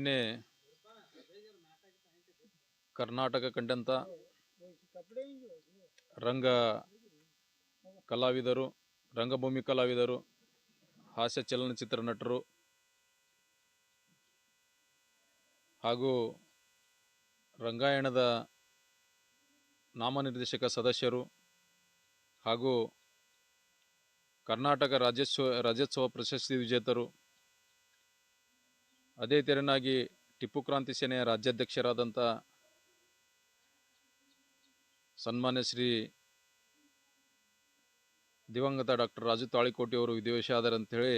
ನಿನ್ನೆ ಕರ್ನಾಟಕ ಕಂಡಂಥ ರಂಗ ಕಲಾವಿದರು, ರಂಗಭೂಮಿ ಕಲಾವಿದರು, ಹಾಸ್ಯ ಚಲನಚಿತ್ರ ನಟರು ಹಾಗೂ ರಂಗಾಯಣದ ನಾಮನಿರ್ದೇಶಕ ಸದಸ್ಯರು ಹಾಗೂ ಕರ್ನಾಟಕ ರಾಜ್ಯೋತ್ಸವ ರಾಜ್ಯೋತ್ಸವ ಪ್ರಶಸ್ತಿ ವಿಜೇತರು ಅದೇ ತೆರನಾಗಿ ಟಿಪ್ಪು ಕ್ರಾಂತಿ ಸೇನೆಯ ರಾಜ್ಯಾಧ್ಯಕ್ಷರಾದಂಥ ಸನ್ಮಾನ್ಯ ಶ್ರೀ ದಿವಂಗತ ಡಾಕ್ಟರ್ ರಾಜು ತಾಳಿಕೋಟಿ ಅವರು ವಿಧಿವೇಶ ಆದರಂಥೇಳಿ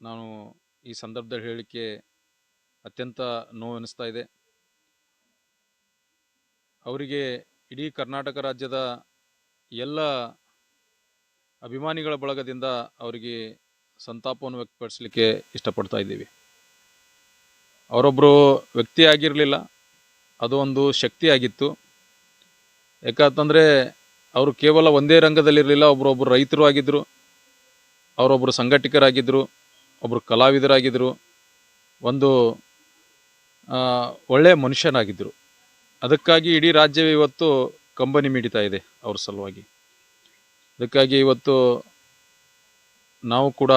ನಾನು ಈ ಸಂದರ್ಭದಲ್ಲಿ ಹೇಳಲಿಕ್ಕೆ ಅತ್ಯಂತ ನೋವೆನಿಸ್ತಾ ಇದೆ. ಅವರಿಗೆ ಇಡೀ ಕರ್ನಾಟಕ ರಾಜ್ಯದ ಎಲ್ಲ ಅಭಿಮಾನಿಗಳ ಬಳಗದಿಂದ ಅವರಿಗೆ ಸಂತಾಪವನ್ನು ವ್ಯಕ್ತಪಡಿಸಲಿಕ್ಕೆ ಇಷ್ಟಪಡ್ತಾ ಇದ್ದೀವಿ. ಅವರೊಬ್ಬರು ವ್ಯಕ್ತಿ ಆಗಿರಲಿಲ್ಲ ಅದು ಒಂದು ಶಕ್ತಿಯಾಗಿತ್ತು. ಯಾಕಂತಂದರೆ ಅವರು ಕೇವಲ ಒಂದೇ ರಂಗದಲ್ಲಿರಲಿಲ್ಲ. ಒಬ್ಬರೊಬ್ಬರು ರೈತರು ಆಗಿದ್ದರು ಅವರೊಬ್ಬರು ಸಂಘಟಕರಾಗಿದ್ದರು ಒಬ್ಬರು ಕಲಾವಿದರಾಗಿದ್ದರು ಒಂದು ಒಳ್ಳೆಯ ಮನುಷ್ಯನಾಗಿದ್ದರು ಅದಕ್ಕಾಗಿ ಇಡೀ ರಾಜ್ಯವೇ ಇವತ್ತು ಕಂಬನಿ ಮಿಡಿತಾ ಇದೆ ಅವ್ರ ಸಲುವಾಗಿ. ಅದಕ್ಕಾಗಿ ಇವತ್ತು ನಾವು ಕೂಡ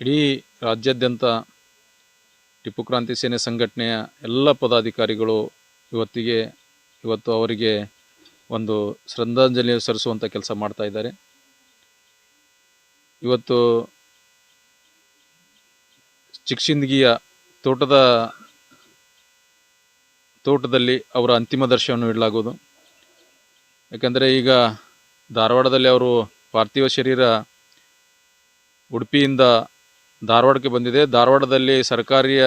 ಇಡೀ ರಾಜ್ಯಾದ್ಯಂತ ಟಿಪ್ಪು ಕ್ರಾಂತಿ ಸೇನೆ ಸಂಘಟನೆಯ ಎಲ್ಲ ಪದಾಧಿಕಾರಿಗಳು ಇವತ್ತಿಗೆ, ಇವತ್ತು ಅವರಿಗೆ ಒಂದು ಶ್ರದ್ಧಾಂಜಲಿ ಸರಿಸುವಂಥ ಕೆಲಸ ಮಾಡ್ತಾ ಇದ್ದಾರೆ. ಇವತ್ತು ಚಿಕ್ಸಿಂದಗಿಯ ತೋಟದ, ತೋಟದಲ್ಲಿ ಅವರ ಅಂತಿಮ ದರ್ಶನವನ್ನು ಇಡಲಾಗುವುದು ಯಾಕಂದರೆ ಈಗ ಧಾರವಾಡದಲ್ಲಿ ಅವರು ಪಾರ್ಥಿವ ಶರೀರ ಉಡುಪಿಯಿಂದ ಧಾರವಾಡಕ್ಕೆ ಬಂದಿದೆ. ಧಾರವಾಡದಲ್ಲಿ ಸರ್ಕಾರಿಯ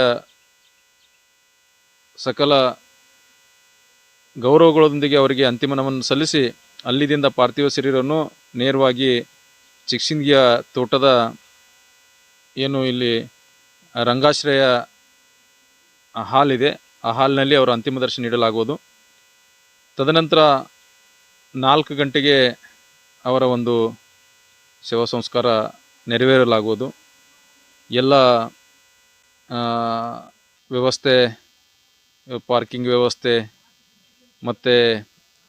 ಸಕಲ ಗೌರವಗಳೊಂದಿಗೆ ಅವರಿಗೆ ಅಂತಿಮ ನಮನ ಸಲ್ಲಿಸಿ, ಅಲ್ಲಿದಿಂದ ಪಾರ್ಥಿವ ಶರೀರವನ್ನು ನೇರವಾಗಿ ಚಿಕ್ಸಿಂಗಿಯ ತೋಟದ ಏನು ಇಲ್ಲಿ ರಂಗಾಶ್ರಯ ಹಾಲ್ ಇದೆ ಆ ಹಾಲ್ನಲ್ಲಿ ಅವರ ಅಂತಿಮ ದರ್ಶನ ನೀಡಲಾಗುವುದು. ತದನಂತರ ನಾಲ್ಕು ಗಂಟೆಗೆ ಅವರ ಒಂದು ಶವ ಸಂಸ್ಕಾರ ನೆರವೇರಲಾಗುವುದು. ಎಲ್ಲ ವ್ಯವಸ್ಥೆ, ಪಾರ್ಕಿಂಗ್ ವ್ಯವಸ್ಥೆ, ಮತ್ತು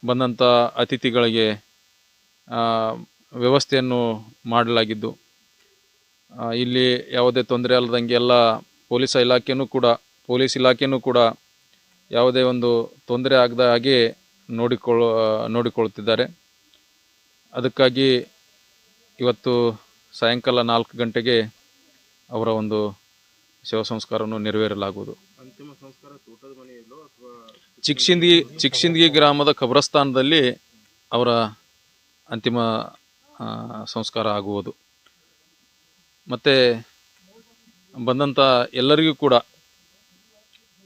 ಬಂದಂಥ ಅತಿಥಿಗಳಿಗೆ ವ್ಯವಸ್ಥೆಯನ್ನು ಮಾಡಲಾಗಿದ್ದು ಇಲ್ಲಿ ಯಾವುದೇ ತೊಂದರೆ ಅಲ್ಲದಂಗೆ ಎಲ್ಲ ಪೊಲೀಸ್ ಇಲಾಖೆಯೂ ಕೂಡ, ಪೊಲೀಸ್ ಇಲಾಖೆಯೂ ಕೂಡ ಯಾವುದೇ ಒಂದು ತೊಂದರೆ ಆಗದ ಹಾಗೆ ನೋಡಿಕೊಳ್ಳ ನೋಡಿಕೊಳ್ಳುತ್ತಿದ್ದಾರೆ ಅದಕ್ಕಾಗಿ ಇವತ್ತು ಸಾಯಂಕಾಲ ನಾಲ್ಕು ಗಂಟೆಗೆ ಅವರ ಒಂದು ಶವ ಸಂಸ್ಕಾರವನ್ನು ನೆರವೇರಲಾಗುವುದು. ಅಂತಿಮ ಸಂಸ್ಕಾರ ತೋಟದ ಮನೆಯಲ್ಲೋ ಅಥವಾ ಚಿಕ್ಸಿಂದಿ ಚಿಕ್ಸಿಂದಗಿ ಗ್ರಾಮದ ಕಬ್ರಸ್ತಾನದಲ್ಲಿ ಅವರ ಅಂತಿಮ ಸಂಸ್ಕಾರ ಆಗುವುದು. ಮತ್ತು ಬಂದಂಥ ಎಲ್ಲರಿಗೂ ಕೂಡ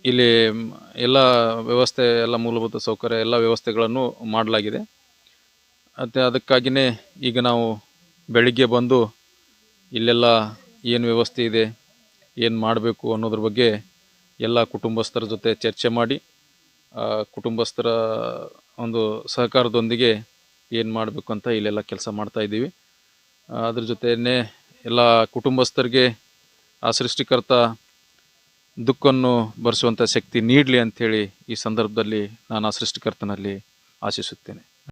ಇಲ್ಲಿ ಎಲ್ಲ ವ್ಯವಸ್ಥೆ ಎಲ್ಲ ಮೂಲಭೂತ ಸೌಕರ್ಯ ಎಲ್ಲ ವ್ಯವಸ್ಥೆಗಳನ್ನು ಮಾಡಲಾಗಿದೆ. ಮತ್ತು ಅದಕ್ಕಾಗಿಯೇ ಈಗ ನಾವು ಬೆಳಿಗ್ಗೆ ಬಂದು ಇಲ್ಲೆಲ್ಲ ಏನು ವ್ಯವಸ್ಥೆ ಇದೆ, ಏನು ಮಾಡಬೇಕು ಅನ್ನೋದ್ರ ಬಗ್ಗೆ ಎಲ್ಲ ಕುಟುಂಬಸ್ಥರ ಜೊತೆ ಚರ್ಚೆ ಮಾಡಿ ಕುಟುಂಬಸ್ಥರ ಒಂದು ಸಹಕಾರದೊಂದಿಗೆ ಏನು ಮಾಡಬೇಕು ಅಂತ ಇಲ್ಲೆಲ್ಲ ಕೆಲಸ ಮಾಡ್ತಾಯಿದ್ದೀವಿ ಅದ್ರ ಜೊತೆಯೇ ಎಲ್ಲ ಕುಟುಂಬಸ್ಥರಿಗೆ ಆ ಸೃಷ್ಟಿಕರ್ತ ದುಃಖವನ್ನು ಭರಿಸುವಂಥ ಶಕ್ತಿ ನೀಡಲಿ ಅಂಥೇಳಿ ಈ ಸಂದರ್ಭದಲ್ಲಿ ನಾನು ಆ ಸೃಷ್ಟಿಕರ್ತನಲ್ಲಿ ಆಶಿಸುತ್ತೇನೆ.